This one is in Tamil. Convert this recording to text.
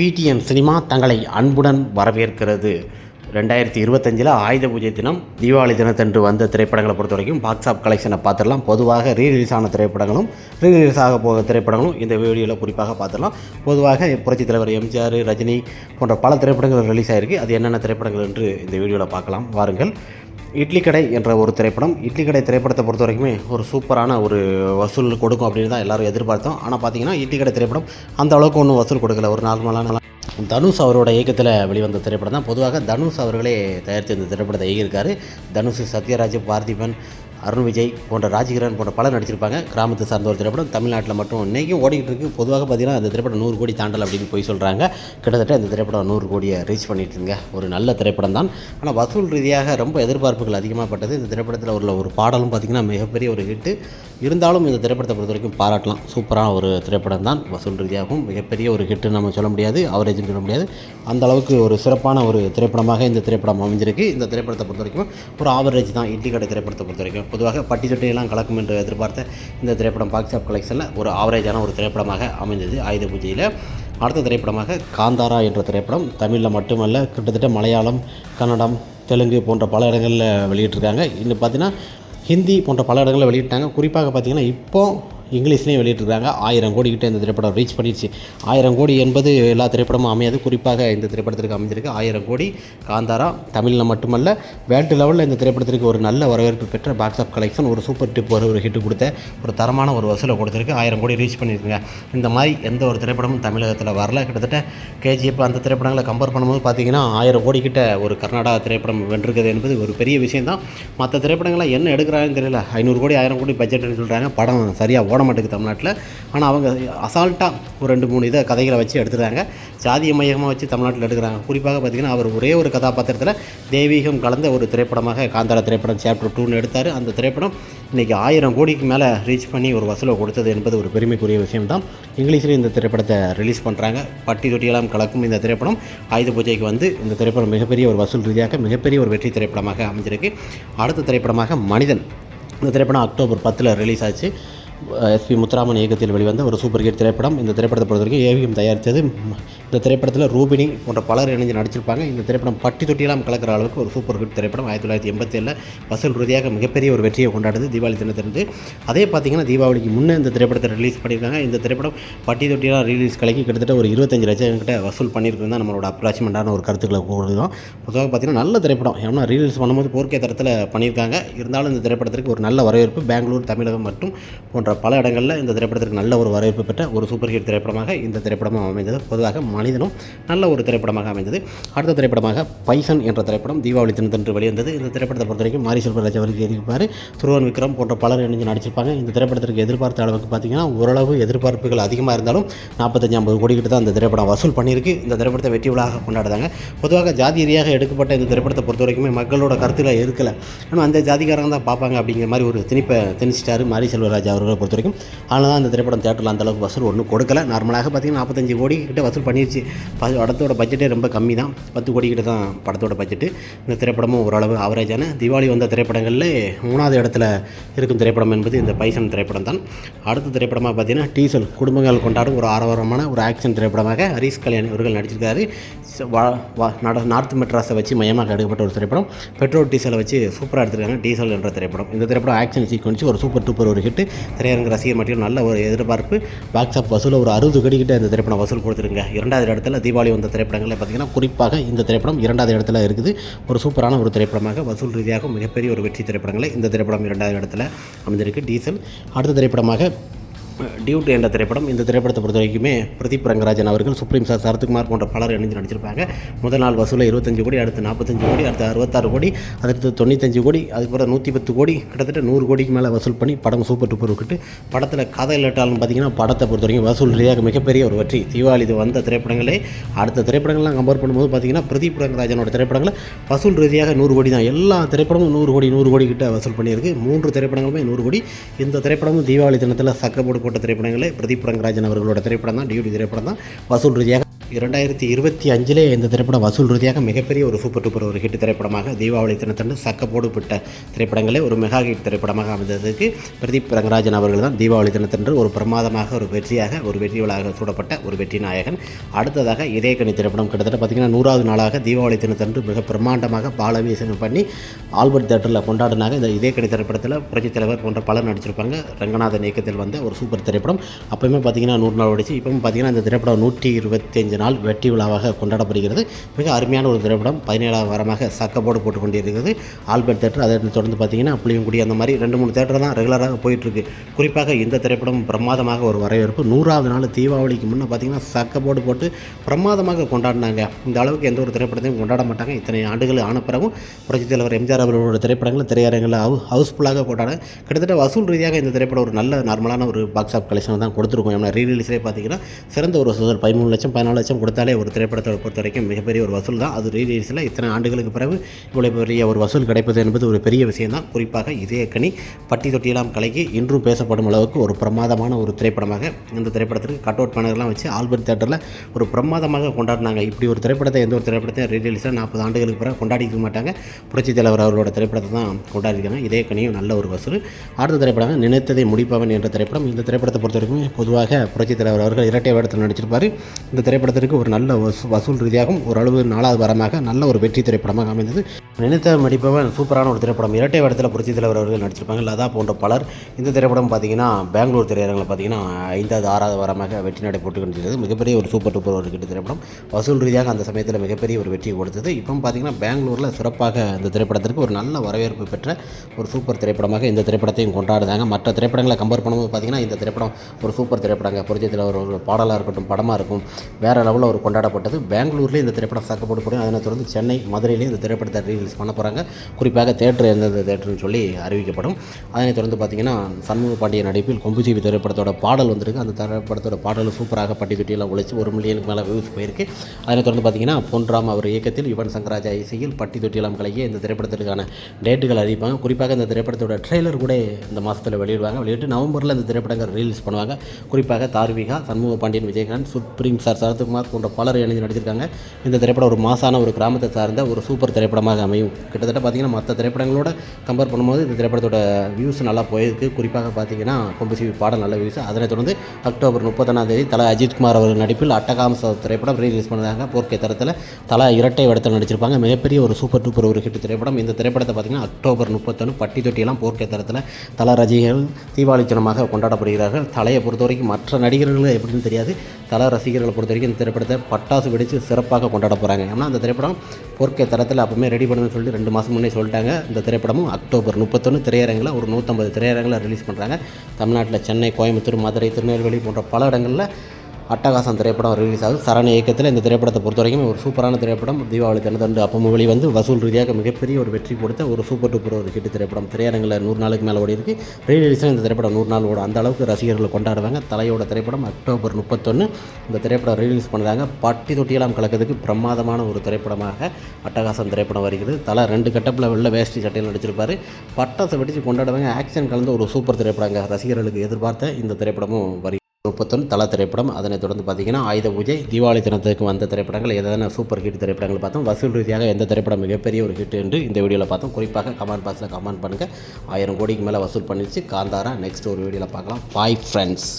பிடிஎம் சினிமா தங்களை அன்புடன் வரவேற்கிறது. ரெண்டாயிரத்தி இருபத்தஞ்சில் ஆயுத பூஜை தினம் தீபாவளி தினத்தன்று வந்த திரைப்படங்களை பொறுத்த வரைக்கும் பாக்ஸ் ஆஃப் கலெக்ஷனை பார்த்துடலாம். பொதுவாக ரீ ரிலீஸ் ஆன திரைப்படங்களும் ரீ ரிலீஸ் ஆக போகிற திரைப்படங்களும் இந்த வீடியோவில் குறிப்பாக பார்த்துடலாம். பொதுவாக புரட்சித் தலைவர் எம்ஜிஆர் ரஜினி போன்ற பல திரைப்படங்கள் ரிலீஸ் ஆகிருக்கு அது என்னென்ன திரைப்படங்கள் என்று இந்த வீடியோவில் பார்க்கலாம். வாருங்கள். இட்லி கடை என்ற ஒரு திரைப்படம். இட்லி கடை திரைப்படத்தை பொறுத்த வரைக்குமே ஒரு சூப்பரான ஒரு வசூல் கொடுக்கும் அப்படின்னு தான் எல்லாரும் எதிர்பார்த்தோம். ஆனால் பார்த்தீங்கன்னா இட்லி கடை திரைப்படம் அந்த அளவுக்கு ஒன்றும் வசூல் கொடுக்கல. ஒரு நார்மலான தனுஷ் அவரோட இயக்கத்தில் வெளிவந்த திரைப்படம் தான். பொதுவாக தனுஷ் அவர்களே தயாரித்து இந்த திரைப்படத்தை இயக்கியிருக்காரு. தனுஷ் சத்யராஜ் பார்த்திபன் அருண் விஜய் போன்ற ராஜகிரண் போன்ற பலர் நடிச்சிருப்பாங்க. கிராமத்தை சார்ந்த ஒரு திரைப்படம். தமிழ்நாட்டில் மட்டும் இன்றைக்கும் ஓடிக்கிட்டு இருக்கு. பொதுவாக பார்த்தீங்கன்னா அந்த திரைப்படம் நூறு கோடி தாண்டல் அப்படின்னு போய் சொல்கிறாங்க கிட்டத்தட்ட இந்த திரைப்படம் நூறு கோடியை ரீச் பண்ணிட்டுருங்க ஒரு நல்ல திரைப்படம் தான். ஆனால் வசூல் ரீதியாக ரொம்ப எதிர்பார்ப்புகள் அதிகமாகப்பட்டது. இந்த திரைப்படத்தில் உள்ள ஒரு பாடலும் பார்த்திங்கன்னா மிகப்பெரிய ஒரு ஹிட்டு இருந்தாலும் இந்த திரைப்படத்தை பொறுத்த வரைக்கும் பாராட்டலாம். சூப்பரான ஒரு திரைப்படம் தான். வசூல் ரீதியாகவும் மிகப்பெரிய ஒரு ஹிட்டு நம்ம சொல்ல முடியாது. அவரேஜ்னு சொல்ல முடியாது. அந்த அளவுக்கு ஒரு சிறப்பான ஒரு திரைப்படமாக இந்த திரைப்படம் அமைஞ்சிருக்கு. இந்த திரைப்படத்தை பொறுத்த வரைக்கும் ஒரு ஆவரேஜ் தான். இட்லி கடை திரைப்படத்தை பொறுத்த வரைக்கும் பொதுவாக பட்டி சட்டையெல்லாம் கலக்கும் என்று எதிர்பார்த்த இந்த திரைப்படம் பாக்ஸ் ஆஃப் கலெக்ஷனில் ஒரு ஆவரேஜான ஒரு திரைப்படமாக அமைந்தது. ஆயுத பூஜையில் அடுத்த திரைப்படமாக காந்தாரா என்ற திரைப்படம் தமிழில் மட்டுமல்ல கிட்டத்தட்ட மலையாளம் கன்னடம் தெலுங்கு போன்ற பல இடங்களில் வெளியிட்டிருக்காங்க. இன்னும் பார்த்தீங்கன்னா ஹிந்தி போன்ற பல இடங்களில் வெளியிட்டாங்க. குறிப்பாக பார்த்தீங்கன்னா இப்போது இங்கிலீஷ்லேயும் வெளியிட்டிருக்காங்க ஆயிரம் கோடி கிட்ட இந்த திரைப்படம் ரீச் பண்ணிடுச்சு. ஆயிரம் கோடி என்பது எல்லா திரைப்படமும் அமையாது. குறிப்பாக இந்த திரைப்படத்திற்கு அமைஞ்சிருக்கு ஆயிரம் கோடி காந்தாரா தமிழில் மட்டுமல்ல வேர்ல்டு லெவலில் இந்த திரைப்படத்திற்கு ஒரு நல்ல வரவேற்பு பெற்ற பாக்ஸ் ஆஃப் கலெக்ஷன் ஒரு சூப்பர் டிப் ஒரு ஒரு ஹிட் கொடுத்த ஒரு தரமான ஒரு வசூலை கொடுத்துருக்கு. ஆயிரம் கோடி ரீச் பண்ணியிருக்குங்க. இந்த மாதிரி எந்த ஒரு திரைப்படமும் தமிழகத்தில் வரல. கிட்டத்தட்ட கேஜிஎஃப் அந்த திரைப்படங்களை கம்பேர் பண்ணும்போது பார்த்தீங்கன்னா ஆயிரம் கோடி கிட்ட ஒரு கர்நாடகா திரைப்படம் வென்றிருக்குது என்பது ஒரு பெரிய விஷயம் தான் மற்ற திரைப்படங்களை என்ன எடுக்கிறாங்கன்னு தெரியல. ஐநூறு கோடி ஆயிரம் கோடி பட்ஜெட்னு சொல்கிறாங்க படம் சரியாக ஓட மாட்டேங்குது தமிழ்நாட்டில். ஆனால் அவங்க அசால்ட்டாக ஒரு ரெண்டு மூணு இதை கதைகளை வச்சு எடுத்துகிறாங்க ஜாதிய மையமாக வச்சு தமிழ்நாட்டில் எடுக்கிறாங்க. குறிப்பாக பார்த்திங்கன்னா அவர் ஒரே ஒரு கதாபாத்திரத்தில் தெய்வீகம் கலந்த ஒரு திரைப்படமாக காந்தாரா திரைப்படம் சாப்டர் டூன்னு எடுத்தார். அந்த திரைப்படம் இன்றைக்கி ஆயிரம் கோடிக்கு மேலே ரீச் பண்ணி ஒரு வசூலை கொடுத்தது என்பது ஒரு பெருமைக்குரிய விஷயம் தான் இந்த திரைப்படத்தை ரிலீஸ் பண்ணுறாங்க பட்டி தொட்டியெல்லாம் கலக்கும் இந்த திரைப்படம். ஆயுத பூஜைக்கு வந்து இந்த திரைப்படம் மிகப்பெரிய ஒரு வசூல் ரீதியாக மிகப்பெரிய ஒரு வெற்றி திரைப்படமாக அமைஞ்சிருக்கு. அடுத்த திரைப்படமாக மனிதன். இந்த திரைப்படம் அக்டோபர் பத்தில் ரிலீஸ் ஆச்சு. எஸ்பி முத்துராமன் இயக்கத்தில் வெளிவந்த ஒரு சூப்பர் ஹிட் திரைப்படம். இந்த திரைப்படத்தை பொறுத்த வரைக்கும் ஏவிஎம் தயாரித்தது. இந்த திரைப்படத்தில் ரூபினி போன்ற பலர் இணைஞ்சு நடிச்சிருப்பாங்க. இந்த திரைப்படம் பட்டி தொட்டியெல்லாம் கலக்கிற அளவுக்கு ஒரு சூப்பர் ஹிட் திரைப்படம் ஆயிரத்தி தொள்ளாயிரத்தி எண்பத்தி ஏழில் வசூல் ரீதியாக மிகப்பெரிய ஒரு வெற்றியை கொண்டாடுது தீபாவளி தினத்திலிருந்து. அதே பார்த்தீங்கன்னா தீபாவளிக்கு முன்னே இந்த திரைப்படத்தை ரிலீஸ் பண்ணியிருக்காங்க. இந்த திரைப்படம் பட்டி தொட்டியெல்லாம் ரிலீஸ் கலக்கி கிட்டத்தட்ட ஒரு இருபத்தஞ்சு லட்சம் கிட்ட வசூல் பண்ணியிருக்கிறது தான் நம்மளோட அப்ராச்மெண்ட்டான ஒரு கருத்துக்களை கூறுகிறோம் பொதுவாக பார்த்தீங்கன்னா நல்ல திரைப்படம். ஏன்னா ரீல்ஸ் பண்ணும்போது போர்க்கே தரத்தில் பண்ணியிருக்காங்க. இருந்தாலும் இந்த திரைப்படத்திற்கு ஒரு நல்ல வரவேற்பு. பெங்களூர் தமிழகம் மற்றும் போன்ற பல இடங்களில் இந்த திரைப்படத்திற்கு நல்ல ஒரு வரவேற்பு பெற்ற ஒரு சூப்பர் ஹிட் திரைப்படமாக இந்த திரைப்படமும் அமைந்தது. பொதுவாக மனிதனும் நல்ல ஒரு திரைப்படமாக அமைந்தது. அடுத்த திரைப்படமாக பைசன் என்ற திரைப்படம் தீபாவளி தினத்தன்று வெளிவந்தது. இந்த திரைப்படத்தை பொறுத்த வரைக்கும் மாரி செல்வராஜ் அவருக்கு எழுதியிருப்பார் துருவன் விக்ரம் போன்ற பலர் இணைஞ்சு நடிச்சிருப்பாங்க. இந்த திரைப்படத்திற்கு எதிர்பார்த்த அளவுக்கு பார்த்தீங்கன்னா ஓரளவு எதிர்பார்ப்புகள் அதிகமாக இருந்தாலும் நாற்பத்தஞ்சு ஐம்பது கோடி கிட்ட தான் இந்த திரைப்படம் வசூல் பண்ணியிருக்கு. இந்த திரைப்படத்தை வெற்றி விழாக கொண்டாடுறாங்க பொதுவாக ஜாதி ரீதியாக எடுக்கப்பட்ட இந்த திரைப்படத்தை பொறுத்த வரைக்குமே மக்களோட கருத்தில் இருக்கலை ஆனால் அந்த ஜாதிக்காரங்க தான் பார்ப்பாங்க அப்படிங்கிற மாதிரி ஒரு திணிப்பை திணிச்சிட்டாரு மாரி செல்வராஜ் அவர்கள். பொறுத்த வரைக்கும். ஆனால் தான் இந்த திரைப்படம் தேட்டரில் அந்த அளவுக்கு வசூல் ஒன்றும் கொடுக்கல. நார்மலாக பார்த்தீங்கன்னா நாற்பத்தஞ்சு கோடி கிட்ட வசூல் பண்ணிடுச்சு படத்தோட பட்ஜெட்டே ரொம்ப கம்மி தான். பத்து கோடி கிட்ட தான் படத்தோட பட்ஜெட்டு இந்த திரைப்படமும் ஓரளவு ஆவரேஜான தீபாவளி வந்த திரைப்படங்களில் மூணாவது இடத்துல இருக்கும் திரைப்படம் என்பது இந்த பைசன் திரைப்படம் தான். அடுத்த திரைப்படமாக பார்த்தீங்கன்னா டீசல் குடும்பங்கள் கொண்டாடும் ஒரு ஆரவாரமான ஒரு ஆக்ஷன் திரைப்படமாக ஹரிஷ் கல்யாண் இவர்கள் நடிச்சிருக்காரு. நார்த் மெட்ராஸை வச்சு மையமாக எடுக்கப்பட்ட ஒரு திரைப்படம். பெட்ரோல் டீசலை வச்சு சூப்பராக எடுத்திருக்காங்க டீசல் என்ற திரைப்படம். இந்த திரைப்படம் ஆக்ஷன் சீக்வன்ஸ் ஒரு சூப்பர் டூப்பர் ஒரு ஹிட் திரையரங்க ரசிகர் மட்டும் நல்ல ஒரு எதிர்பார்ப்பு. பாக்ஸ் ஆஃப் வசூல் ஒரு அறுபது கடிக்கிட்ட இந்த திரைப்படம் வசூல் கொடுத்துருங்க. இரண்டாவது இடத்துல தீபாவளி வந்த திரைப்படங்களில் பார்த்தீங்கன்னா குறிப்பாக இந்த திரைப்படம் இரண்டாவது இடத்துல இருக்குது. ஒரு சூப்பரான ஒரு திரைப்படமாக வசூல் ரீதியாக மிகப்பெரிய ஒரு வெற்றி திரைப்படங்களை இந்த திரைப்படம் இரண்டாவது இடத்துல அமைந்திருக்கு. டீசல். அடுத்த திரைப்படமாக டியூட்டி என்ற திரைப்படம் இந்த திரைப்படத்தை பொறுத்த வரைக்குமே பிரதீப் ரங்கராஜன் அவர்கள் சுப்ரீம் சார் சரத்குமார் போன்ற பலர் இணைஞ்சு நடிச்சிருப்பாங்க. முதல் நாள் வசூலில் இருபத்தஞ்சு கோடி அடுத்து நாற்பத்தஞ்சு கோடி அடுத்து அறுபத்தாறு கோடி அடுத்து தொண்ணூத்தஞ்சு கோடி அதுக்கப்புறம் நூற்றி பத்து கோடி கிட்டத்தட்ட நூறு கோடிக்கு மேலே வசூல் பண்ணி படம் சூப்பர் டூப்பர் விட்டு படத்தில் கதை இல்லாட்டாலும் பார்த்தீங்கன்னா படத்தை பொறுத்த வரைக்கும் வசூல் ரீதியாக மிகப்பெரிய ஒரு வெற்றி. தீபாவளி இது வந்த திரைப்படங்களே அடுத்த திரைப்படங்கள்லாம் கம்பேர் பண்ணும்போது பார்த்தீங்கன்னா பிரதீப் ரங்கராஜனோட திரைப்படங்களை வசூல் ரீதியாக நூறு கோடி தான். எல்லா திரைப்படமும் நூறு கோடி நூறு கோடி கிட்ட வசூல் பண்ணியிருக்கு. மூன்று திரைப்படங்களுமே நூறு கோடி. இந்த திரைப்படமும் தீபாவளி தினத்தில் சக்கப்போடு போட்ட திரைப்படங்களே பிரதீப் ரங்கராஜன் அவர்களோட திரைப்படம் தான் டியூடி திரைப்படம் தான் வசூல் ரீதியாக இரண்டாயிரத்தி இருபத்தி அஞ்சிலே இந்த திரைப்படம் வசூல் ரீதியாக மிகப்பெரிய ஒரு சூப்பர் டூப்பர் ஒரு ஹிட் திரைப்படமாக தீபாவளி தினத்தன்று சக்கப்போடுபட்ட திரைப்படங்களே ஒரு மெகா ஹிட் திரைப்படமாக அமைந்ததுக்கு பிரதீப் ரங்கராஜன் அவர்கள் தான் தீபாவளி தினத்தன்று ஒரு பிரமாதமாக ஒரு வெற்றியாக ஒரு வெற்றி விழாக சூடப்பட்ட ஒரு வெற்றி நாயகன். அடுத்ததாக இதயக்கணி திரைப்படம் கிட்டத்தட்ட பார்த்திங்கன்னா நூறாவது நாளாக தீபாவளி தினத்தன்று மிக பிரம்மாண்டமாக பாலவீசனம் பண்ணி ஆல்பர்ட் தேட்டரில் கொண்டாடினாங்க. இந்த இதயக்கணி திரைப்படத்தில் புரட்சித் தலைவர் போன்ற பலர் நடிச்சிருப்பாங்க. ரங்கநாதன் இயக்கத்தில் வந்த ஒரு சூப்பர் திரைப்படம். அப்போயுமே பார்த்திங்கன்னா நூறு நாள் ஓடிச்சு. இப்போவும் பார்த்திங்கன்னா இந்த திரைப்படம் நூற்றி இருபத்தஞ்சு நாள் வெற்றி விழாவாக கொண்டாடப்படுகிறது. மிக அருமையான ஒரு திரைப்படம். பதினேழாவது வாரமாக சக்கப்போடு போட்டு கொண்டிருக்கிறது ஆல்பர்ட் தேட்டர். அதை தொடர்ந்து பார்த்தீங்கன்னா புளியங்குடி அந்த மாதிரி ரெண்டு மூணு தேட்டர் தான் ரெகுலராக போயிட்டுருக்கு. குறிப்பாக இந்த திரைப்படம் பிரமாதமாக ஒரு வரவேற்பு. நூறாவது நாள் தீபாவளிக்கு முன்னே பார்த்தீங்கன்னா சக்கப்போடு போட்டு பிரமாதமாக கொண்டாடினாங்க. இந்த அளவுக்கு எந்த ஒரு திரைப்படத்தையும் கொண்டாட மாட்டாங்க. இத்தனை ஆண்டுகள் ஆன பிறகும் புரட்சித் தலைவர் எம்ஜிஆர் அவர்களோட திரைப்படங்கள் திரையரங்கில் ஹவு ஹவுஸ்ஃபுல்லாக போட்டாங்க கிட்டத்தட்ட வசூல் ரீதியாக இந்த திரைப்படம் ஒரு நல்ல நார்மலான ஒரு பாக்ஸ் ஆஃப் கலெக்ஷனை தான் கொடுத்துருக்கோம். ஏன்னா ரீ ரிலீஸ்லேயே பார்த்தீங்கன்னா சிறந்த ஒரு வசூல் பதிமூணு லட்சம் பதினாலு லட்சம் கொடுத்தாலே ஒரு திரைப்படத்தை பொறுத்த வரைக்கும் மிகப்பெரிய ஒரு வசூல் தான். அது ரீலீஸில் இத்தனை ஆண்டுகளுக்கு பிறகு இவ்வளோ பெரிய ஒரு வசூல் கிடைப்பது என்பது ஒரு பெரிய விஷயம் தான். குறிப்பாக கனி பட்டி தொட்டியெல்லாம் கலக்கி இன்றும் பேசப்படும் அளவுக்கு ஒரு பிரமாதமான ஒரு திரைப்படமாக இந்த திரைப்படத்திற்கு கட் அவுட் பேனர்லாம் வச்சு ஆல்பர்ட் தேட்டரில் ஒரு பிரமாதமாக கொண்டாடினாங்க. இப்படி ஒரு திரைப்படத்தை எந்த ஒரு திரைப்படத்தையும் ரீலீஸில் நாற்பது ஆண்டுகளுக்கு பிறகு கொண்டாடிக்க மாட்டாங்க. புரட்சி தலைவர் அவர்களோட திரைப்படத்தை தான் கொண்டாடிருக்காங்க. இதே கனியும் நல்ல ஒரு வசூல். அடுத்த திரைப்படம் நினைத்ததை முடிப்பவன் என்ற திரைப்படம் இந்த திரைப்படத்தை பொறுத்த வரைக்கும் பொதுவாக புரட்சி தலைவர் அவர்கள் இரட்டை வேடத்தில் நடிச்சிருப்பார். இந்த படத்திற்கு ஒரு நல்ல வசூல் ரீதியாகவும் ஓரளவு நாலாவது வாரமாக நல்ல ஒரு வெற்றி திரைப்படமாக அமைந்தது. நினைத்த மடிப்பவன் சூப்பரான ஒரு திரைப்படம். இரட்டை வேடத்தில் புரட்சி தலைவர் அவர்கள் நடிச்சிருப்பாங்க. லதா போன்ற பலர் இந்த திரைப்படம் பார்த்தீங்கன்னா பெங்களூர் திரையரங்கில் பார்த்தீங்கன்னா ஐந்தாவது ஆறாவது வாரமாக வெற்றி நடை போட்டு கொண்டிருந்தது. மிகப்பெரிய ஒரு சூப்பர் டூப்பர் ஒரு கிட்ட திரைப்படம். வசூல் ரீதியாக அந்த சமயத்தில் மிகப்பெரிய ஒரு வெற்றி கொடுத்தது. இப்போ பார்த்தீங்கன்னா பெங்களூரில் சிறப்பாக இந்த திரைப்படத்திற்கு ஒரு நல்ல வரவேற்பு பெற்ற ஒரு சூப்பர் திரைப்படமாக இந்த திரைப்படத்தையும் கொண்டாடுறாங்க. மற்ற திரைப்படங்களை கம்பேர் பண்ணும்போது பார்த்தீங்கன்னா இந்த திரைப்படம் ஒரு சூப்பர் திரைப்படங்க. புரட்சி தலைவர் ஒரு பாடலாக இருக்கட்டும் படமாக இருக்கும். வேறு லெவலில் ஒரு கொண்டாடப்பட்டது. பெங்களூரில் இந்த திரைப்படம் சாக்கப்பட்டு போடும் அதனை தொடர்ந்து சென்னை மதுரையிலேயும் இந்த திரைப்படத்தை ரீலீஸ் பண்ண போகிறாங்க குறிப்பாக தேட்டர் எந்தெந்த தேட்டர்னு சொல்லி அறிவிக்கப்படும். அதனைத் தொடர்ந்து பார்த்தீங்கன்னா சண்முக பாண்டிய நடிப்பில் கொம்புஜீவி திரைப்படத்தோட பாடல் வந்திருக்கு. அந்த திரைப்படத்தோட பாடல் சூப்பராக பட்டி தொட்டியெல்லாம் உழைச்சி ஒரு மில்லியனுக்கு மேலே வியூஸ் போயிருக்கு. அதனைத் தொடர்ந்து பார்த்தீங்கன்னா பொன்ராம் அவர் இயக்கத்தில் யுவன் சங்கராஜா இசையில் பட்டி தொட்டியெல்லாம் கலையே இந்த திரைப்படத்திற்கான டேட்டுகள் அறிவிப்பாங்க. குறிப்பாக இந்த திரைப்படத்தோட ட்ரெய்லர் கூட இந்த மாதத்தில் வெளியிடுவாங்க. வெளியிட்டு நவம்பரில் இந்த திரைப்படங்கள் ரீலீஸ் பண்ணுவாங்க. குறிப்பாக தார்விகா சண்முக பாண்டியன் விஜயகாந்த் சுப்ரீம் சார் சரத்குமார் போன்ற பலர் எழுதி நடிச்சிருக்காங்க இந்த திரைப்படம் ஒரு மாசான ஒரு கிராமத்தை சார்ந்த ஒரு சூப்பர் திரைப்படமாக அமையும். கிட்டத்தட்ட பார்த்தீங்கன்னா மற்ற திரைப்படங்களோட கம்பேர் பண்ணும்போது இந்த திரைப்படத்தோட வியூஸ் நல்லா போயிருக்கு. குறிப்பாக பார்த்தீங்கன்னா கொம்புசிவி பாடல் நல்ல வியூஸ் அதனைத் தொடர்ந்து அக்டோபர் முப்பத்தொன்னாம் தேதி தலை அஜித்குமார் அவர்கள் நடிப்பில் அட்டகாமச திரைப்படம் ரீலீஸ் பண்ணதாக போர்க்கை தரத்தில் தலா இரட்டை இடத்தில் நடிச்சிருப்பாங்க. மிகப்பெரிய ஒரு சூப்பர் டூப்பர் ஒரு ஹிட் திரைப்படம். இந்த திரைப்படத்தை பார்த்தீங்கன்னா அக்டோபர் முப்பத்தொன்று பட்டி தொட்டியெல்லாம் போர்க்கை தரத்தில் தலா ரசிகர்கள் தீபாவளி தினமாக கொண்டாடப்படுகிறார்கள். தலையை பொறுத்த வரைக்கும் மற்ற நடிகர்கள் எப்படின்னு தெரியாது. தலா ரசிகர்களை பொறுத்த வரைக்கும் இந்த திரைப்படத்தை பட்டாசு வெடித்து சிறப்பாக கொண்டாட போகிறாங்க ஏன்னா அந்த திரைப்படம் போர்க்கை தரத்தில் அப்போவுமே ரெடி பண்ணுன்னு சொல்லிட்டு ரெண்டு மாதம் முன்னே சொல்லிட்டாங்க. இந்த திரைப்படமும் அக்டோபர் முப்பத்தொன்று திரையரங்கில் ஒரு நூற்றம்பது திரையரங்கில் ரிலீஸ் பண்ணுறாங்க தமிழ்நாட்டில் சென்னை கோயம்புத்தூர் மதுரை திருநெல்வேலி போன்ற பல இடங்களில் அட்டகாசம் திரைப்படம் ரிலீஸ் ஆகுது. சரண இயக்கத்தில் இந்த திரைப்படத்தை பொறுத்த வரைக்கும் ஒரு சூப்பரான திரைப்படம். தீபாவளி தினத்தண்டு அப்போ வெளி வந்து வசூல் ரீதியாக மிகப்பெரிய ஒரு வெற்றி கொடுத்த ஒரு சூப்பர் டூப்பர் ஒரு ஹிட் திரைப்படம். திரையரங்கில் நூறு நாளுக்கு மேலே ஓடி இருக்கு ரீலீஸில் இந்த திரைப்படம் நூறு நாள் ஓடும். அந்த அளவுக்கு ரசிகர்கள் கொண்டாடுவாங்க. தலையோட திரைப்படம் அக்டோபர் முப்பத்தொன்று இந்த திரைப்படம் ரிலீஸ் பண்ணுறாங்க பட்டி தொட்டியெல்லாம் கலக்கிறதுக்கு பிரமாதமான ஒரு திரைப்படமாக அட்டகாசம் திரைப்படம் வருகிறது. தலை ரெண்டு கட்டப்பில் வெள்ள வேஷ்டி சட்டையில் நடிச்சிருப்பார். பட்டாசை வெடித்து கொண்டாடுவாங்க. ஆக்ஷன் கலந்த ஒரு சூப்பர் திரைப்படங்க ரசிகர்களுக்கு எதிர்பார்த்த இந்த திரைப்படமும் வருகிறது. புத்தன் தல திரைப்படம். அதனைத் தொடர்ந்து பார்த்தீங்கன்னா ஆயுத பூஜை தீபாவளி தினத்துக்கு வந்த திரைப்படங்கள் எதனா சூப்பர் ஹிட் திரைப்படங்கள் பார்த்தோம். வசூல் ரீதியாக எந்த திரைப்படம் மிகப்பெரிய ஒரு ஹிட் என்று இந்த வீடியோவில் பார்த்தோம். குறிப்பாக கமெண்ட் பாக்ஸில் கமெண்ட் பண்ணுங்கள் ஆயிரம் கோடிக்கு மேலே வசூல் பண்ணிடுச்சு. காந்தாரா நெக்ஸ்ட் ஒரு வீடியோவில் பார்க்கலாம். Bye friends